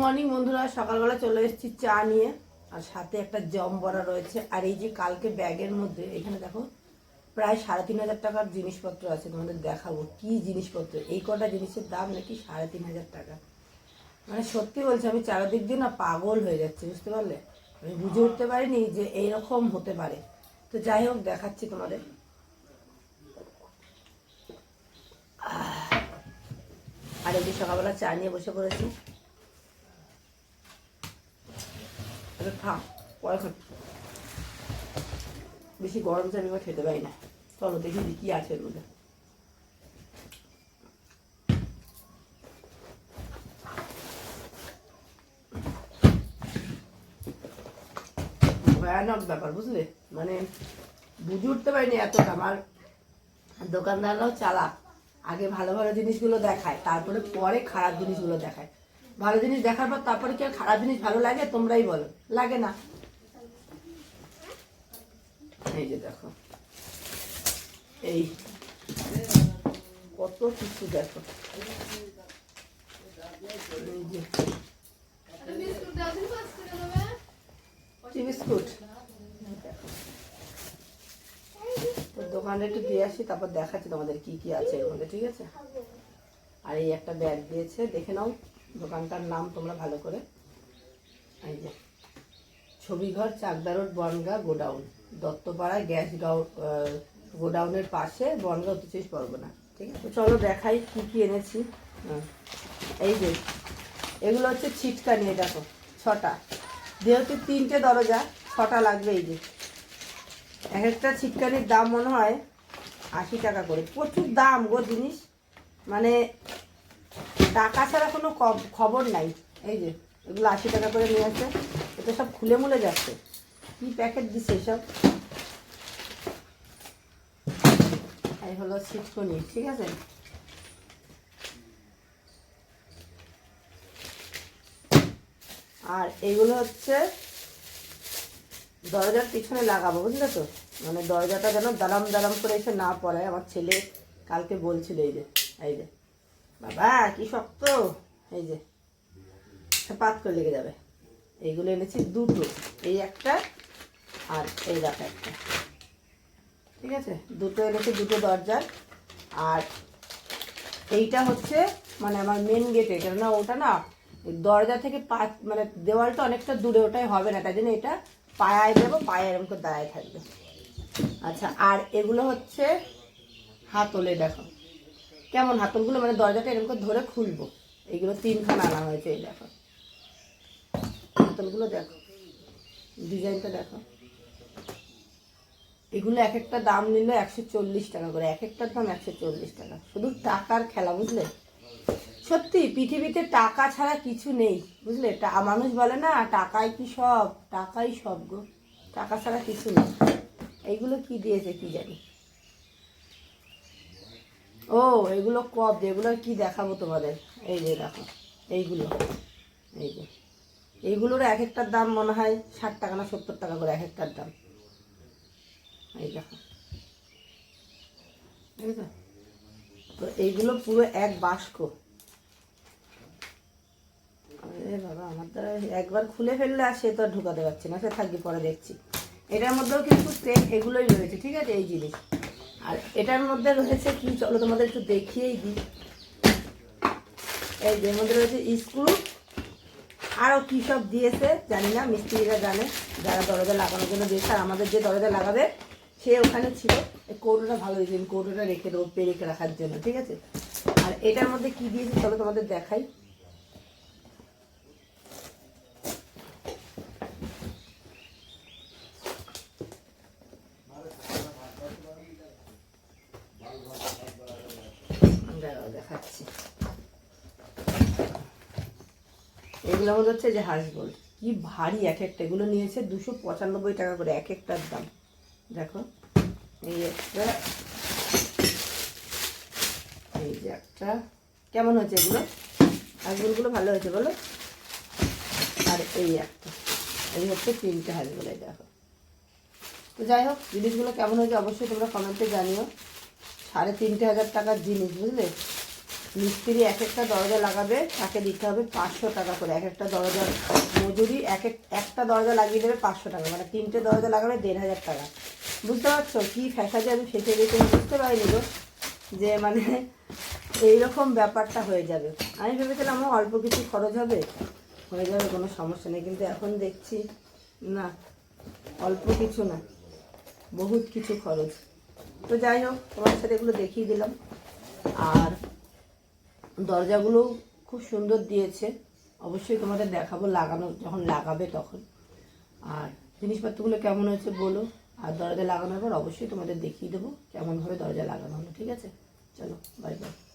Morning বন্ধুরা, সকালবেলা চলে এসেছি চা নিয়ে। আর সাথে একটা জম বড়া রয়েছে। আর এই যে কালকে ব্যাগের মধ্যে, এখানে দেখো, প্রায় সাড়ে তিন হাজার টাকার জিনিসপত্র আছে, তোমাদের দেখাবো। কি জিনিসপত্র? এই কটা জিনিসের দাম নাকি সাড়ে তিন হাজার টাকা? মানে সত্যি বলছি, আমি চারিদিক দিয়ে না পাগল হয়ে যাচ্ছি, বুঝতে পারলে? আমি বুঝে উঠতে পারিনি যে এইরকম হতে পারে। তো যাই হোক, দেখাচ্ছি তোমাদের। আর এই যে সকালবেলা চা নিয়ে বসে পড়েছি। আরে থাক পরে বেশি গরম চা আমি খেতে পারি না। চলো দেখি কি আছে এর মধ্যে। ভয়ানক ব্যাপার, বুঝলে? মানে বুঝে উঠতে পারিনি এতটা। আমার দোকানদাররাও চালাক। আগে ভালো ভালো জিনিসগুলো দেখায়, তারপরে পরে খারাপ জিনিসগুলো দেখায়। ভালো জিনিস দেখার পর তারপরে কি খারাপ জিনিস ভালো লাগে? তোমরাই বলো। লাগে না? এই যে দেখো। এই কত কিছু দেখো। বিস্কুট। দোকানে একটু দিয়ে আসি, তারপর দেখাচ্ছি তোমাদের কি কি আছে ঠিক আছে? আর এই একটা ব্যাগ দিয়েছে, দেখে নাও। দোকানটার নাম তোমরা ভালো করে এই যে। Chhabighar, Chakdah road, Bongaon, godown. Duttapara gas গোডাউনের পাশে, বনগা উত্তর পরগনা। ঠিক আছে? চলো দেখাই কি কি এনেছি। হ্যাঁ। এই যে, এগুলো হচ্ছে ছিটকা নিয়ে দেখো, ছটা। যেহেতু তিনটে দরজা, ছটা লাগবে এই যে। এক একটা ছিটকানির দাম মনে হয় আশি টাকা করে। প্রচুর দাম গো জিনিস। মানে টাকা ছাড়া কোনো খবর নাই। এই যে, এগুলো আশি টাকা করে নিয়ে আসে। এটা সব খুলে মুলে যাচ্ছে। কি প্যাকেট দিচ্ছে সব এই হলো ছিটকনি, ঠিক আছে? আর এগুলো হচ্ছে দরজার পিছনে লাগাবো, বুঝলে তো? মানে দরজাটা যেন দালাম দালাম করে এসে না পড়ে আমার ছেলে কালকে বলছিল এই যে এই যে। বাবা, কি শক্ত। এই যে পাত করে লেগে যাবে। এইগুলো এনেছি দুটো। এই একটা আর এই দেখো একটা। ঠিক আছে? দুটো এনেছি, দুটো দরজার। আর এইটা হচ্ছে মানে আমার মেন গেট এটা না ওটা না, দরজা থেকে পা মানে দেওয়ালটা অনেকটা দূরে, ওটাই হবে না। তাই জন্য এটা পায়ায় দেবো পায়ে এরকম করে দাঁড়ায় থাকবে। আচ্ছা আর এগুলো হচ্ছে হাতলে দেখো। কেমন হাতলগুলো মানে দরজাটা এরকম করে ধরে খুলবো। এইগুলো তিনখানা আনা হয়েছে, এই দেখো। হাতলগুলো দেখো, ডিজাইনটা দেখো। এগুলো এক একটা দাম নিল একশো চল্লিশ টাকা করে এক একটার দাম একশো চল্লিশ টাকা। শুধু টাকার খেলা, বুঝলে? সত্যি, পৃথিবীতে টাকা ছাড়া কিছু নেই, বুঝলে? মানুষ বলে না, টাকাই কি সব? টাকাই সব গো। টাকা ছাড়া কিছু নেই। এইগুলো কি দিয়েছে, কি জানি? ও, এগুলো কপ এগুলো কি দেখাবো তোমাদের? এই যে দেখো, এইগুলো, এই যে। এইগুলোর এক একটার দাম মনে হয় ষাট টাকা না সত্তর টাকা করে এক একটার দাম। এই দেখো? তো এইগুলো পুরো এক বাস্ক। বাবা, আমার দ্বারা একবার খুলে ফেললে আর সে তো আর ঢুকাতে পারছি না, সে থাকবে পরে দেখছি। এটার মধ্যেও কিন্তু সেম এগুলোই রয়েছে, ঠিক আছে? এই জিনিস। আর এটার মধ্যে রয়েছে কি? চলো তোমাদের একটু দেখিয়েই দিই। এই এর মধ্যে রয়েছে স্ক্রু। আরও কী সব দিয়েছে জানি না, মিস্ত্রিরা জানে। যারা দরজা লাগানোর জন্য দিয়েছে আর আমাদের যে দরজা লাগাবে, সে ওখানে ছিল। কৌটোটা ভালো আমি কৌটোটা রেখে দেবো, পেরেকে রাখার জন্য, ঠিক আছে? আর এটার মধ্যে কি দিয়েছে, চলো তোমাদের দেখাই। এগুলোর মধ্যে হচ্ছে যে হাঁসবোল কি ভারী এক একটা, এগুলো নিয়েছে দুশো পঁচানব্বই টাকা করে, এক একটার দাম। দেখো, এই একটা, এই যে একটা। কেমন হয়েছে এগুলো? হাঁসবোলগুলো ভালো হয়েছে বলো? আর এই একটা, এই হচ্ছে তিনটে হাঁসবোল এই দেখো। তো যাই হোক, জিনিসগুলো কেমন হয়েছে অবশ্যই তোমরা কমেন্টে জানিও। সাড়ে তিনটে হাজার টাকার জিনিস, বুঝলে? মিস্ত্রি এক একটা দরজা লাগাবে, তাকে দিতে হবে পাঁচশো টাকা করে। এক একটা দরজার মজুরি এক এক, একটা দরজা লাগিয়ে দেবে পাঁচশো টাকা মানে তিনটে দরজা লাগাবে দেড় হাজার টাকা। বুঝতে পারছ? কী ফ্যাসাজে আমি ফেসে দিতে বুঝতে পারিনি গো, যে মানে এইরকম ব্যাপারটা হয়ে যাবে। আমি ভেবেছিলাম আমার অল্প কিছু খরচ হবে? হয়ে যাবে, কোনো সমস্যা নেই। কিন্তু এখন দেখছি, না, অল্প কিছু না, বহুত কিছু খরচ। তো যাই হোক তোমার সাথে এগুলো দেখিয়ে দিলাম। আর দরজাগুলো খুব সুন্দর দিয়েছে। অবশ্যই তোমাদের দেখাবো, লাগানো, যখন লাগাবে তখন। আর জিনিসপত্রগুলো কেমন হয়েছে বলো, আর দরজা লাগানোর পর অবশ্যই তোমাদের দেখিয়ে দেবো কেমনভাবে দরজা লাগানো হলো, ঠিক আছে? চলো বাই বাই